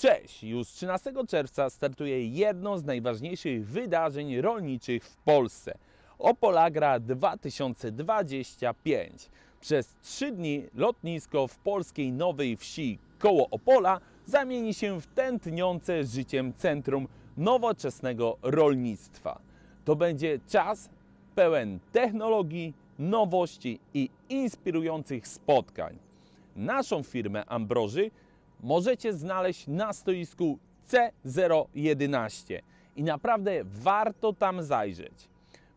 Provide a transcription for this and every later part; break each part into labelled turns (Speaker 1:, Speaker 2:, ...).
Speaker 1: Cześć! Już 13 czerwca startuje jedno z najważniejszych wydarzeń rolniczych w Polsce. Opolagra 2025. Przez trzy dni lotnisko w polskiej Nowej Wsi koło Opola zamieni się w tętniące życiem centrum nowoczesnego rolnictwa. To będzie czas pełen technologii, nowości i inspirujących spotkań. Naszą firmę Ambroży możecie znaleźć na stoisku C011 i naprawdę warto tam zajrzeć,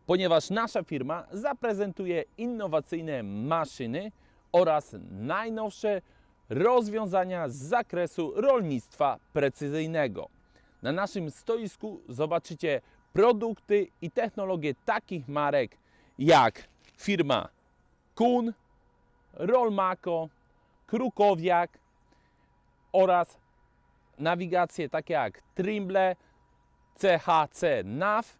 Speaker 1: ponieważ nasza firma zaprezentuje innowacyjne maszyny oraz najnowsze rozwiązania z zakresu rolnictwa precyzyjnego. Na naszym stoisku zobaczycie produkty i technologie takich marek jak firma Kun, Rolmako, Krukowiak oraz nawigacje takie jak Trimble, CHC NAV,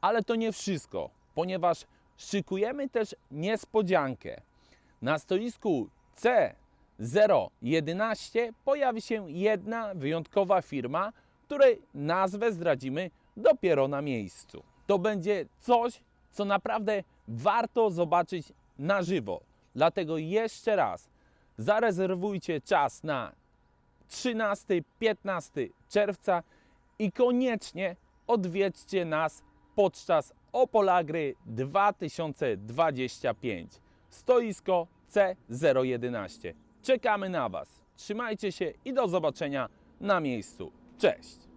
Speaker 1: ale to nie wszystko, ponieważ szykujemy też niespodziankę. Na stoisku C011 pojawi się jedna wyjątkowa firma, której nazwę zdradzimy dopiero na miejscu. To będzie coś, co naprawdę warto zobaczyć na żywo. Dlatego jeszcze raz zarezerwujcie czas na 13-15 czerwca i koniecznie odwiedźcie nas podczas Opolagry 2025. Stoisko C011. Czekamy na Was. Trzymajcie się i do zobaczenia na miejscu. Cześć!